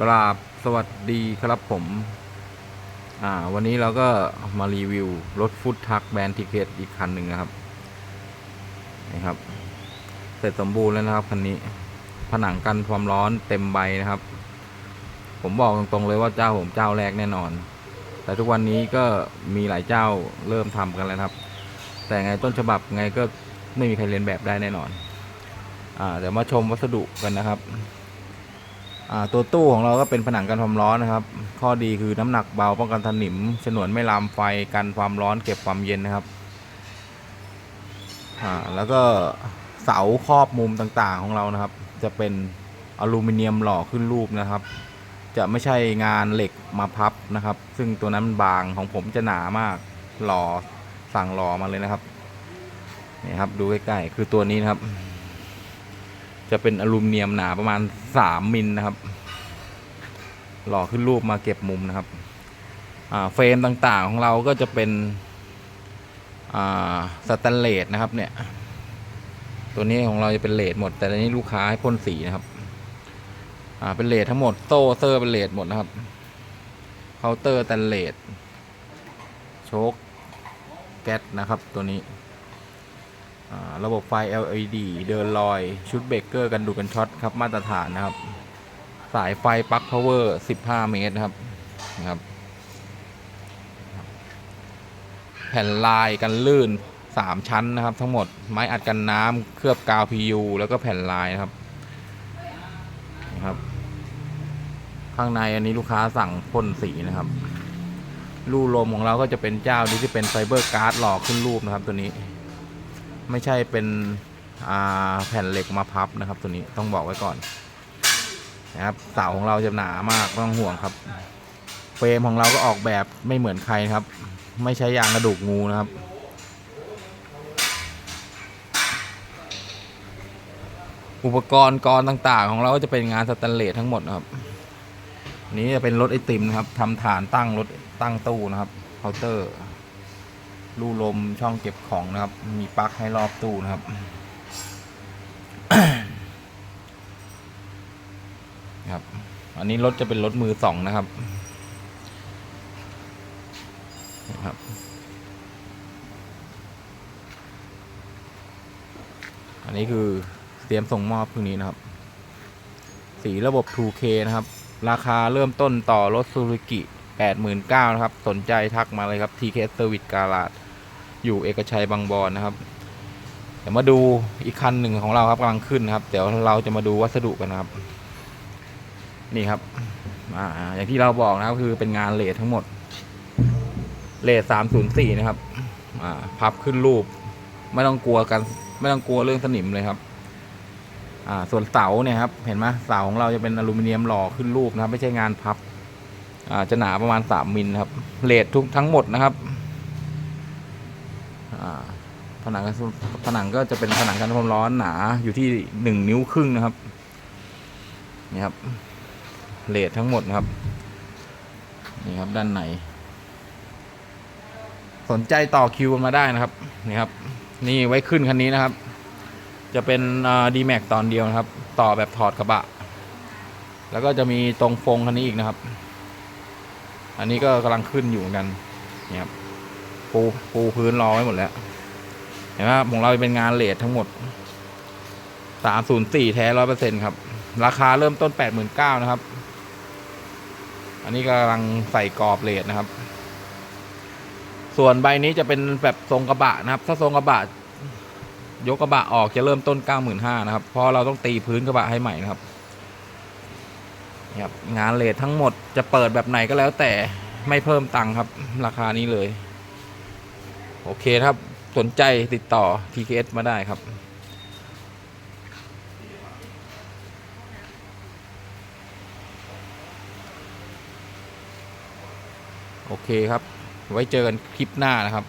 กราบสวัสดีครับผม อ่า วันนี้เราก็มารีวิว รถฟุตทักแบรนด์ทิเกตอีกคันหนึ่งนะครับ นี่ครับ เสร็จสมบูรณ์แล้วนะครับคันนี้ ผนังกันความร้อนเต็มใบนะครับ ผมบอกตรงๆเลยว่าเจ้าผมเจ้าแรกแน่นอน แต่ทุกวันนี้ก็มีหลายเจ้าเริ่มทำกันแล้วครับ แต่ไงต้นฉบับไงก็ไม่มีใครเรียนแบบได้แน่นอน อ่า เดี๋ยวมาชมวัสดุกันนะครับ ตัวตู้ของเราก็เป็นผนังกันความร้อนนะครับ ข้อดีคือน้ำหนักเบาป้องกันถนิมฉนวนไม่ลามไฟกันความร้อนเก็บความเย็นนะครับแล้วก็เสาครอบมุมต่างๆของเรานะครับ จะเป็นอลูมิเนียมหล่อขึ้นรูปนะครับ จะไม่ใช่งานเหล็กมาพับนะครับ ซึ่งตัวนั้นมันบางของผมจะหนามากหล่อสั่งหล่อมาเลยนะครับนี่ครับดูใกล้ๆคือตัวนี้นะครับ จะเป็นอลูมิเนียมหนาประมาณ 3 มิลนะครับ หล่อขึ้นรูปมาเก็บมุมนะครับเฟรมต่างๆของเราก็จะเป็นสแตนเลสนะครับเนี่ย ตัวนี้ของเราจะเป็นเลดหมด แต่อันนี้ลูกค้าให้พ่นสีนะครับเป็นเลดทั้งหมดโซ่เซอร์เป็นเลดหมดนะครับเคาน์เตอร์สแตนเลสโชคแก๊สนะครับตัวนี้ ระบบไฟ LED เดินลอย ชุดเบรกเกอร์กันดูดกันช็อตครับมาตรฐานนะครับ สายไฟปลั๊กพาวเวอร์ 15 เมตรครับนะครับ แผ่นลายกันลื่น 3 ชั้นนะครับ ทั้งหมดไม้อัดกันน้ำเคลือบกาว PU แล้วก็แผ่นลายนะครับนะครับ ข้างในอันนี้ลูกค้าสั่งพ่นสีนะครับรูลมของเราก็จะเป็นเจ้านี้ที่เป็นไฟเบอร์การ์ดหลอกขึ้นรูปนะครับตัวนี้ ไม่ใช่เป็นแผ่นเหล็กมาพับนะครับตัวนี้ต้องบอกไว้ก่อนนะครับเสาของเราจะหนามากไม่ต้องห่วงครับ เฟรมของเราก็ออกแบบไม่เหมือนใครครับ ไม่ใช้ยางกระดูกงูนะครับอุปกรณ์กรต่างๆ ของเราก็จะเป็นงานสแตนเลสทั้งหมดนะครับนนี้จะเป็นรถไอติมนะครับทำฐานตั้งรถตั้งตู้นะครับเคาน์เตอร์ รูลมช่องเก็บของนะครับ มีปลั๊กให้รอบตู้นะครับ ครับ อันนี้รถจะเป็นรถมือสองนะครับครับอันนี้คือเตรียมส่งมอบพรุ่งนี้นะครับ สีระบบ 2K นะครับ ราคาเริ่มต้นต่อรถซูซูกิ 89,000นะครับ สนใจทักมาเลยครับ TK Service Garage อยู่เอกชัยบางบอนนะครับ เดี๋ยวมาดูอีกคันหนึ่งของเราครับกำลังขึ้นนะครับ เดี๋ยวเราจะมาดูวัสดุกันนะครับ นี่ครับอ่าอย่างที่เราบอกนะครับคือเป็นงานเลททั้งหมด เลท304นย์สี่นะครับอ่าพับขึ้นรูป ไม่ต้องกลัวกัน ไม่ต้องกลัวเรื่องสนิมเลยครับอ่าส่วนเสาเนี่ยครับ เห็นไหมเสาของเราจะเป็นอลูมิเนียมหล่อขึ้นรูปนะครับ ไม่ใช่งานพับอ่าจะหนาประมาณ3มิลครับเลททุกทั้งหมดนะครับ ผนังก็ผนังก็จะเป็นผนังกันความร้อนหนาอยู่ที่หนึ่งนิ้วครึ่งนะครับนี่ครับเลททั้งหมดนะครับนี่ครับด้านในสนใจต่อคิวมาได้นะครับนี่ครับ นี่ไว้ขึ้นคันนี้นะครับ จะเป็นดีแม็กตอนเดียวนะครับ ต่อแบบถอดกระบะ แล้วก็จะมีตรงฟงคันนี้อีกนะครับ อันนี้ก็กำลังขึ้นอยู่เหมือนกันนี่ครับ ปูปูพื้นรอไว้หมดแล้ว เห็นไหมครับของเราเป็นงานเลททั้งหมด304แท้ร้อยเปอร์เซ็นครับ ราคาเริ่มต้น89,000นเก้านะครับ อันนี้กำลังใส่กรอบเลทนะครับ ส่วนใบนี้จะเป็นแบบทรงกระบะนะครับ ถ้าทรงกระบะยกกระบะออกจะเริ่มต้น 95,000นะครับ เพราะเราต้องตีพื้นกระบะให้ใหม่นะครับครับงานเลททั้งหมดจะเปิดแบบไหนก็แล้วแต่ไม่เพิ่มตังค์ครับ ราคานี้เลย โอเคครับ สนใจติดต่อ TKS มาได้ครับโอเคครับ ไว้เจอกันคลิปหน้านะครับ